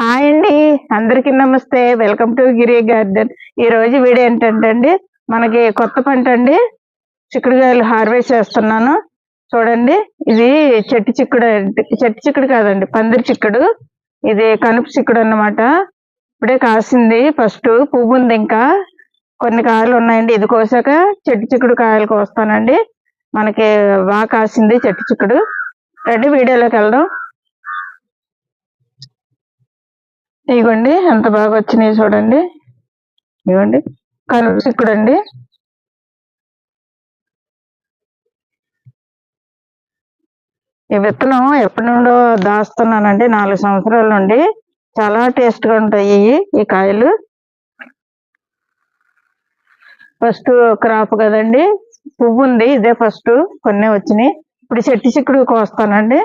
Hi అండి. అందరికీ namaste. Welcome to Giri garden. ఈ రోజు వీడియో ఏంటంటే అండి మనకి కొత్త పంట అండి. చిక్కుడుకాయలు హార్వెస్ట్ చేస్తున్నాను. చూడండి ఇది చెట్టు చిక్కుడు చెట్టు చిక్కుడు కాదండి పందిరి చిక్కుడు. ఇది కనుపు చిక్కుడు అన్నమాట. ఇప్పుడే కాసింది. ఫస్ట్ పువ్వు ఉంది ఇంకా. కొన్ని కాయలు ఉన్నాయండి. ఇది కోసాక చెట్టు చిక్కుడు కాయలు కోస్తానండి మనకి బాగా కాసింది చెట్టు చిక్కుడు. రండి వీడియోలోకి వెళ్దాం. ఇదిగోండి ఎంత బాగా వచ్చినాయి చూడండి. ఇదిగోండి కనుపు చిక్కుడు అండి ఈ విత్తనం ఎప్పటి నుండో దాస్తున్నానండి నాలుగు సంవత్సరాల నుండి. చాలా టేస్ట్గా ఉంటాయి ఈ కాయలు. ఫస్ట్ క్రాప్ కదండి పువ్వు ఉంది ఇదే ఫస్ట్ కొన్ని వచ్చినాయి. ఇప్పుడు చెట్టు చిక్కుడు కోస్తానండి.